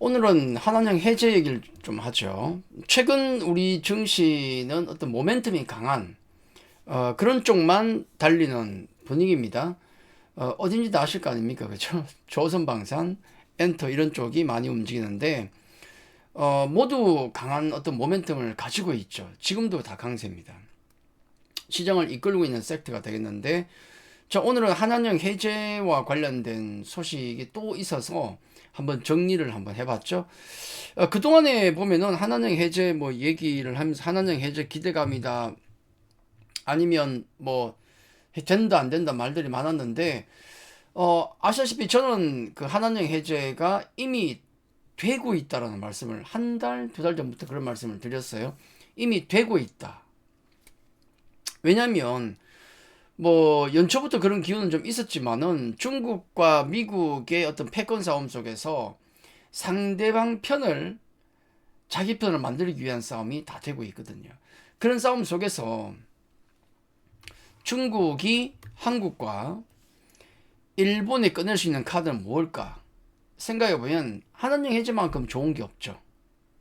오늘은 한한령 해제 얘기를 좀 하죠. 최근 우리 증시는 어떤 모멘텀이 강한 어, 그런 쪽만 달리는 분위기입니다. 어, 어딘지 다 아실 거 아닙니까? 그렇죠? 조선방산, 엔터 이런 쪽이 많이 움직이는데 어, 모두 강한 어떤 모멘텀을 가지고 있죠. 지금도 다 강세입니다. 시장을 이끌고 있는 섹터가 되겠는데 자, 오늘은 한한령 해제와 관련된 소식이 또 있어서 한번 정리를 한번 해봤죠. 어, 그동안에 보면은 한한령 해제 뭐 얘기를 하면서 한한령 해제 기대감이다. 아니면 뭐 된다 안 된다 말들이 많았는데 어, 아시다시피 저는 그 한한령 해제가 이미 되고 있다라는 말씀을 한 달, 두 달 전부터 그런 말씀을 드렸어요. 이미 되고 있다. 왜냐면 뭐 연초부터 그런 기운은 좀 있었지만은 중국과 미국의 어떤 패권 싸움 속에서 상대방 편을 자기 편을 만들기 위한 싸움이 다 되고 있거든요. 그런 싸움 속에서 중국이 한국과 일본에 꺼낼 수 있는 카드는 뭘까? 생각해보면 한한령 해제만큼 좋은 게 없죠.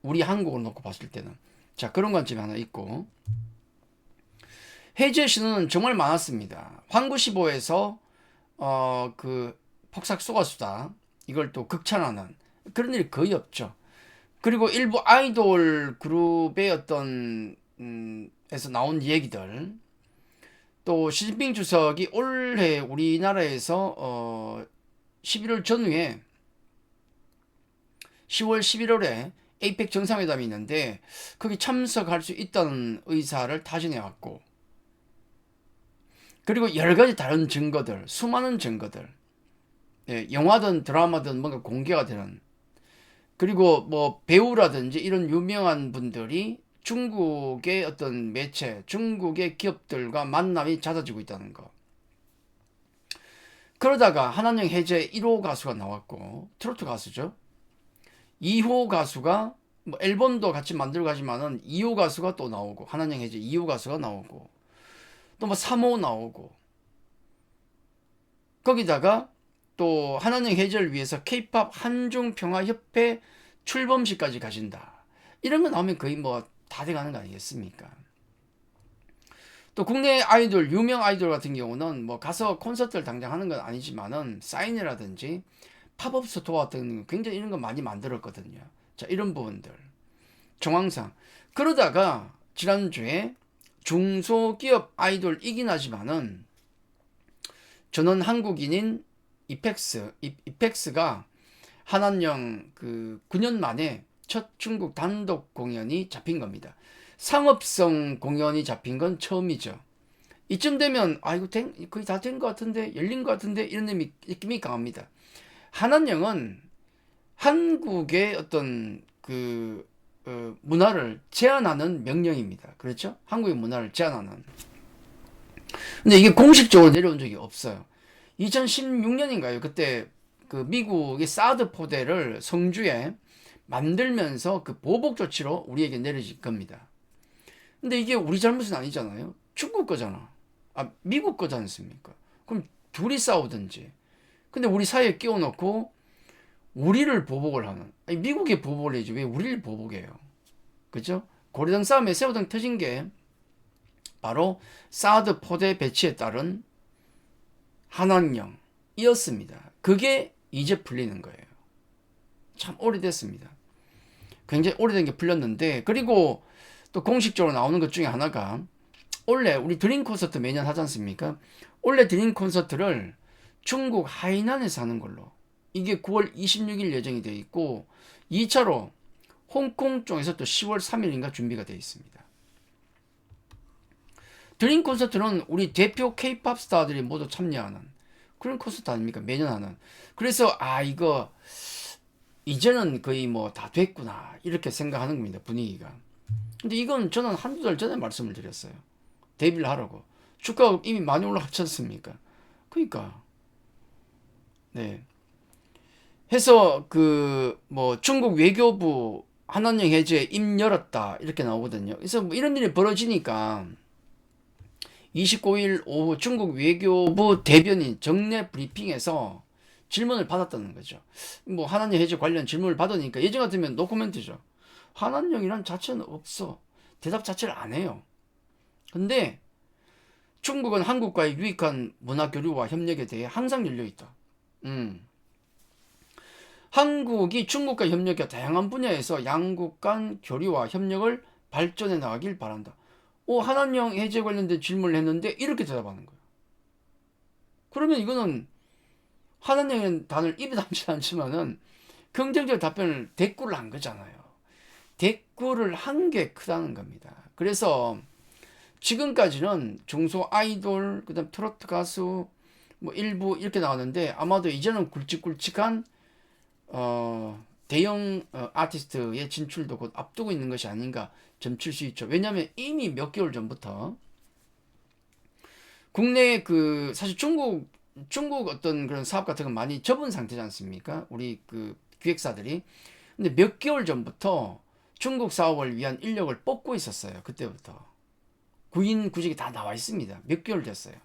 우리 한국을 놓고 봤을 때는. 자, 그런 관점이 하나 있고. 해제 신호는 정말 많았습니다. 황구시보에서 어, 그 폭삭 쏘가수다 이걸 또 극찬하는 그런 일이 거의 없죠. 그리고 일부 아이돌 그룹의 어떤 음, 에서 나온 얘기들 또 시진핑 주석이 올해 우리나라에서 어, 11월 전후에 10월 11월에 에이펙 정상회담이 있는데 거기 참석할 수 있다는 의사를 타진해 왔고 그리고 여러 가지 다른 증거들, 수많은 증거들, 예, 영화든 드라마든 뭔가 공개가 되는 그리고 뭐 배우라든지 이런 유명한 분들이 중국의 어떤 매체, 중국의 기업들과 만남이 잦아지고 있다는 거. 그러다가 한한령 해제 1호 가수가 나왔고 트로트 가수죠. 2호 가수가 뭐 앨범도 같이 만들고 가지만은 2호 가수가 또 나오고 한한령 해제 2호 가수가 나오고 또 뭐 3호 나오고 거기다가 또 한한령 해제를 위해서 케이팝 한중평화협회 출범식까지 가신다. 이런 거 나오면 거의 뭐 다 돼가는 거 아니겠습니까? 또 국내 아이돌 유명 아이돌 같은 경우는 뭐 가서 콘서트를 당장 하는 건 아니지만은 사인이라든지 팝업 스토어 같은 굉장히 이런 거 많이 만들었거든요. 자 이런 부분들 정황상 그러다가 지난주에 중소기업 아이돌 이긴 하지만은 저는 한국인인 이펙스 이펙스가 한한령 그 9년 만에 첫 중국 단독 공연이 잡힌 겁니다. 상업성 공연이 잡힌 건 처음이죠. 이쯤 되면 아 이거 된, 거의 다 된 것 같은데 열린 것 같은데 이런 느낌이, 느낌이 강합니다. 한한령은 한국의 어떤 그 어, 문화를 제한하는 명령입니다. 그렇죠? 한국의 문화를 제한하는. 근데 이게 공식적으로 내려온 적이 없어요. 2016년인가요? 그때 그 미국의 사드 포대를 성주에 만들면서 그 보복 조치로 우리에게 내려질 겁니다. 근데 이게 우리 잘못은 아니잖아요. 중국 거잖아. 아, 미국 거지 않습니까? 그럼 둘이 싸우든지. 근데 우리 사이에 끼워놓고 우리를 보복을 하는 아니, 미국에 보복을 해야지. 왜 우리를 보복해요? 그죠? 고려등 싸움에 세우등 터진 게 바로 사드 포대 배치에 따른 한원령이었습니다. 그게 이제 풀리는 거예요. 참 오래됐습니다. 굉장히 오래된 게 풀렸는데 그리고 또 공식적으로 나오는 것 중에 하나가 원래 우리 드림 콘서트 매년 하지 않습니까? 원래 드림 콘서트를 중국 하이난에서 하는 걸로 이게 9월 26일 예정이 되어 있고 2차로 홍콩 쪽에서 또 10월 3일인가 준비가 되어 있습니다. 드림 콘서트는 우리 대표 케이팝 스타들이 모두 참여하는 그런 콘서트 아닙니까? 매년 하는. 그래서 아 이거 이제는 거의 뭐 다 됐구나 이렇게 생각하는 겁니다. 분위기가. 근데 이건 저는 한두 달 전에 말씀을 드렸어요. 데뷔를 하라고. 주가가 이미 많이 올라갔지 않습니까? 그러니까 네. 해서 그 뭐 중국 외교부 한원령 해제 입 열었다 이렇게 나오거든요. 그래서 뭐 이런 일이 벌어지니까 29일 오후 중국 외교부 대변인 정례 브리핑에서 질문을 받았다는 거죠. 뭐 한한령 해제 관련 질문을 받으니까 예전 같으면 노코멘트죠. 한한령이란 자체는 없어. 대답 자체를 안 해요. 근데 중국은 한국과의 유익한 문화 교류와 협력에 대해 항상 열려 있다. 음. 한국이 중국과 협력해 다양한 분야에서 양국 간 교류와 협력을 발전해 나가길 바란다. 오, 한한령 해제 관련된 질문을 했는데 이렇게 대답하는 거예요. 그러면 이거는 한한령이라는 단어를 입에 담지 않지만은 긍정적 답변을 대꾸를 한 거잖아요. 대꾸를 한게 크다는 겁니다. 그래서 지금까지는 중소 아이돌, 그다음 트로트 가수 뭐 일부 이렇게 나왔는데 아마도 이제는 굵직굵직한 어, 대형 어, 아티스트의 진출도 곧 앞두고 있는 것이 아닌가 점칠 수 있죠. 왜냐하면 이미 몇 개월 전부터 국내 그 사실 중국 중국 어떤 그런 사업 같은 건 많이 접은 상태지 않습니까? 우리 그 기획사들이 근데 몇 개월 전부터 중국 사업을 위한 인력을 뽑고 있었어요. 그때부터 구인 구직이 다 나와 있습니다. 몇 개월 됐어요.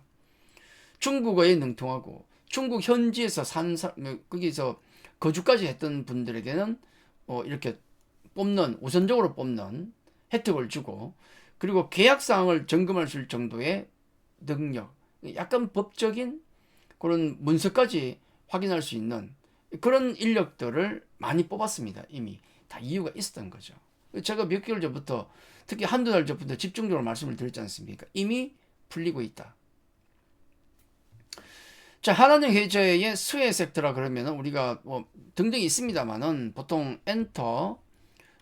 중국어에 능통하고 중국 현지에서 산 사, 뭐 거기서 거주까지 했던 분들에게는 어, 이렇게 뽑는 우선적으로 뽑는 혜택을 주고 그리고 계약 사항을 점검할 수 있을 정도의 능력, 약간 법적인 그런 문서까지 확인할 수 있는 그런 인력들을 많이 뽑았습니다. 이미 다 이유가 있었던 거죠. 제가 몇 개월 전부터 특히 한두 달 전부터 집중적으로 말씀을 드렸지 않습니까? 이미 풀리고 있다. 자, 하나는 해저의 수혜 섹터라 그러면 우리가 뭐 등등 있습니다만은 보통 엔터,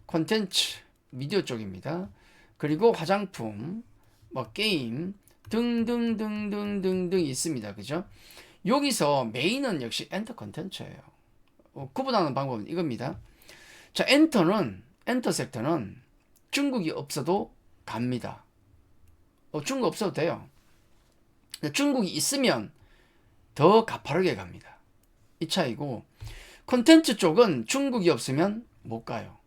콘텐츠, 미디어 쪽입니다. 그리고 화장품, 뭐 게임 등등등등등등 있습니다. 그죠? 여기서 메인은 역시 엔터 콘텐츠예요. 어, 구분하는 방법은 이겁니다. 자, 엔터는 엔터 섹터는 중국이 없어도 갑니다. 어, 중국 없어도 돼요. 중국이 있으면 더 가파르게 갑니다. 이 차이고 콘텐츠 쪽은 중국이 없으면 못 가요.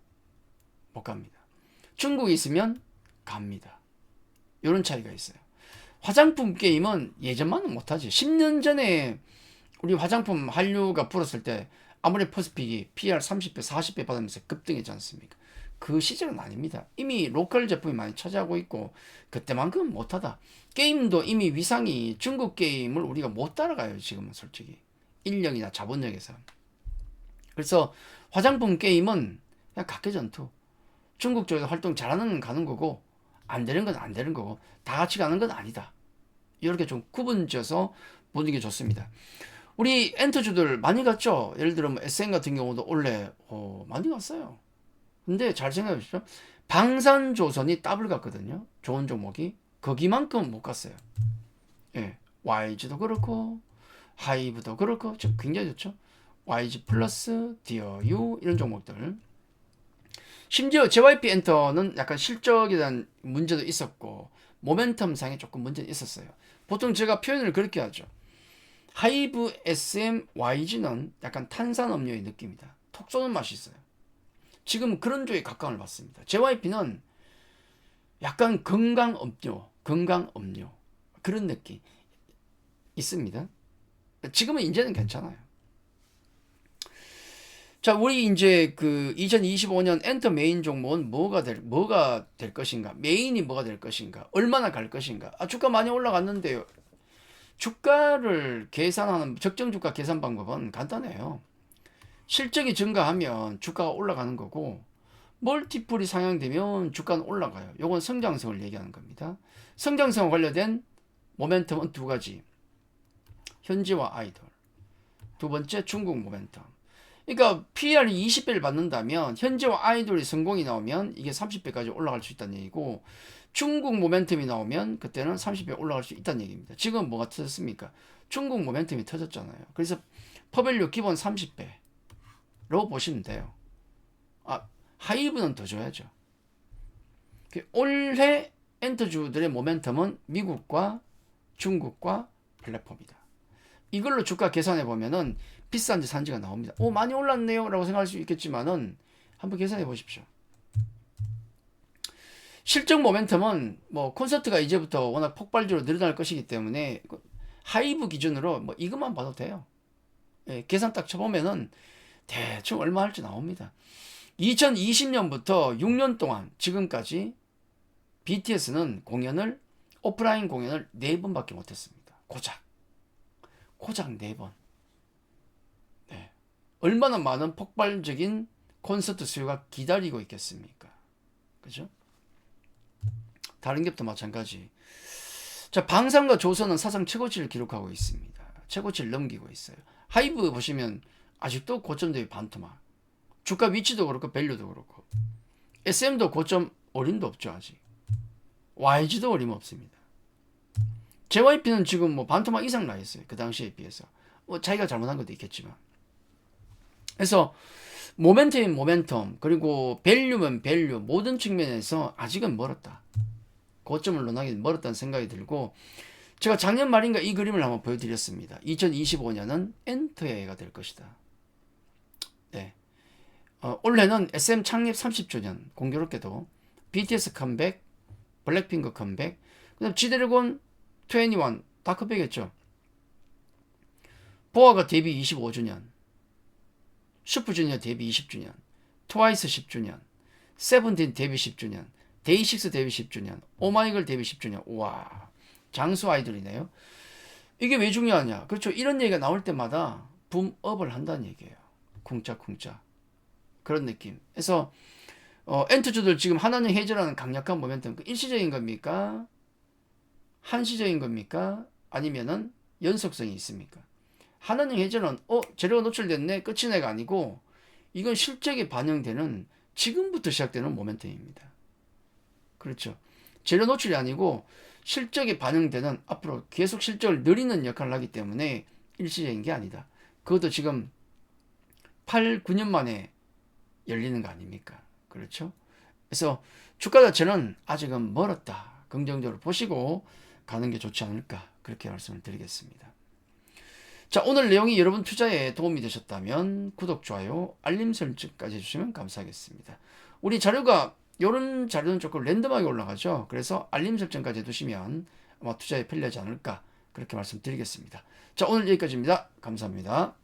못 갑니다. 중국이 있으면 갑니다. 이런 차이가 있어요. 화장품 게임은 예전만은 못하지. 10년 전에 우리 화장품 한류가 불었을 때 아무리 퍼스픽이 PR 30배, 40배 받으면서 급등했지 않습니까? 그 시절은 아닙니다. 이미 로컬 제품이 많이 차지하고 있고 그때만큼 못하다. 게임도 이미 위상이 중국 게임을 우리가 못 따라가요. 지금은 솔직히 인력이나 자본력에서. 그래서 화장품 게임은 그냥 각계 전투. 중국 쪽에서 활동 잘하는 건 가는 거고 안 되는 건 안 되는 거고 다 같이 가는 건 아니다. 이렇게 좀 구분져서 보는 게 좋습니다. 우리 엔터주들 많이 갔죠? 예를 들어 뭐 SN 같은 경우도 원래 어, 많이 갔어요. 근데 잘 생각해 보십시오. 방산조선이 더블 갔거든요. 좋은 종목이. 거기만큼 못 갔어요. 예. YG도 그렇고 하이브도 그렇고 굉장히 좋죠. YG 플러스, 디어유 이런 종목들. 심지어 JYP 엔터는 약간 실적에 대한 문제도 있었고 모멘텀 상에 조금 문제는 있었어요. 보통 제가 표현을 그렇게 하죠. 하이브 SM YG는 약간 탄산음료의 느낌이다. 톡 쏘는 맛이 있어요. 지금 그런 쪽에 가까움을 받습니다. JYP는 약간 건강 음료, 건강 음료 그런 느낌 있습니다. 지금은 이제는 괜찮아요. 자, 우리 이제 그 2025년 엔터 메인 종목은 뭐가 될 뭐가 될 것인가? 메인이 뭐가 될 것인가? 얼마나 갈 것인가? 아, 주가 많이 올라갔는데요. 주가를 계산하는 적정 주가 계산 방법은 간단해요. 실적이 증가하면 주가가 올라가는 거고 멀티플이 상향되면 주가는 올라가요. 요건 성장성을 얘기하는 겁니다. 성장성 관련된 모멘텀은 두 가지. 현지와 아이돌. 두 번째 중국 모멘텀. 그러니까 PR이 20배를 받는다면 현재와 아이돌이 성공이 나오면 이게 30배까지 올라갈 수 있다는 얘기고 중국 모멘텀이 나오면 그때는 30배 올라갈 수 있다는 얘기입니다. 지금 뭐가 터졌습니까? 중국 모멘텀이 터졌잖아요. 그래서 퍼밸류 기본 30배 로 보시면 돼요. 아, 하이브는 더 줘야죠. 그 올해 엔터주들의 모멘텀은 미국과 중국과 플랫폼이다. 이걸로 주가 계산해 보면은 비싼지 산지가 나옵니다. 오 많이 올랐네요 라고 생각할 수 있겠지만은 한번 계산해 보십시오. 실적 모멘텀은 뭐 콘서트가 이제부터 워낙 폭발적으로 늘어날 것이기 때문에 하이브 기준으로 뭐 이것만 봐도 돼요. 예, 계산 딱 쳐보면은 대충 얼마 할지 나옵니다. 2020년부터 6년 동안 지금까지 BTS는 공연을 오프라인 공연을 4번밖에 못했습니다. 고작 고작 4번. 네. 얼마나 많은 폭발적인 콘서트 수요가 기다리고 있겠습니까? 그죠? 다른 겹도 마찬가지. 자, 방산과 조선은 사상 최고치를 기록하고 있습니다. 최고치를 넘기고 있어요. 하이브 보시면 아직도 고점 대비 반토막. 주가 위치도 그렇고 밸류도 그렇고. SM도 고점 어림도 없죠, 아직. YG도 어림 없습니다. JYP는 지금 뭐 반토막 이상 나 있어요. 그 당시에 비해서. 뭐 자기가 잘못한 것도 있겠지만. 그래서 모멘텀인 모멘텀 그리고 밸류면 밸류 모든 측면에서 아직은 멀었다. 고점을 논하기 멀었다는 생각이 들고 제가 작년 말인가 이 그림을 한번 보여드렸습니다. 2025년은 엔터의 해가 될 것이다. 네. 어, 올해는 SM 창립 30주년 공교롭게도 BTS 컴백, 블랙핑크 컴백, 그다음 지드래곤 21 다크백이었죠. 보아가 데뷔 25주년, 슈퍼주니어 데뷔 20주년, 트와이스 10주년, 세븐틴 데뷔 10주년, 데이식스 데뷔 10주년, 오마이걸 데뷔 10주년. 와 장수 아이돌이네요. 이게 왜 중요하냐? 그렇죠. 이런 얘기가 나올 때마다 붐업을 한다는 얘기예요. 쿵짝쿵짝 그런 느낌. 그래서 어, 엔트주들 지금 하나는 해제라는 강력한 모멘텀 그 일시적인 겁니까? 한시적인 겁니까? 아니면은 연속성이 있습니까? 하나는 해제는 어 재료가 노출됐네 끝이네가 아니고 이건 실적에 반영되는 지금부터 시작되는 모멘텀입니다. 그렇죠. 재료 노출이 아니고 실적에 반영되는 앞으로 계속 실적을 늘리는 역할을 하기 때문에 일시적인 게 아니다. 그것도 지금 8, 9년 만에 열리는 거 아닙니까? 그렇죠? 그래서 주가 자체는 아직은 멀었다. 긍정적으로 보시고 가는 게 좋지 않을까. 그렇게 말씀을 드리겠습니다. 자, 오늘 내용이 여러분 투자에 도움이 되셨다면 구독, 좋아요, 알림 설정까지 해주시면 감사하겠습니다. 우리 자료가 이런 자료는 조금 랜덤하게 올라가죠. 그래서 알림 설정까지 해두시면 아마 투자에 편리하지 않을까 그렇게 말씀드리겠습니다. 자, 오늘 여기까지입니다. 감사합니다.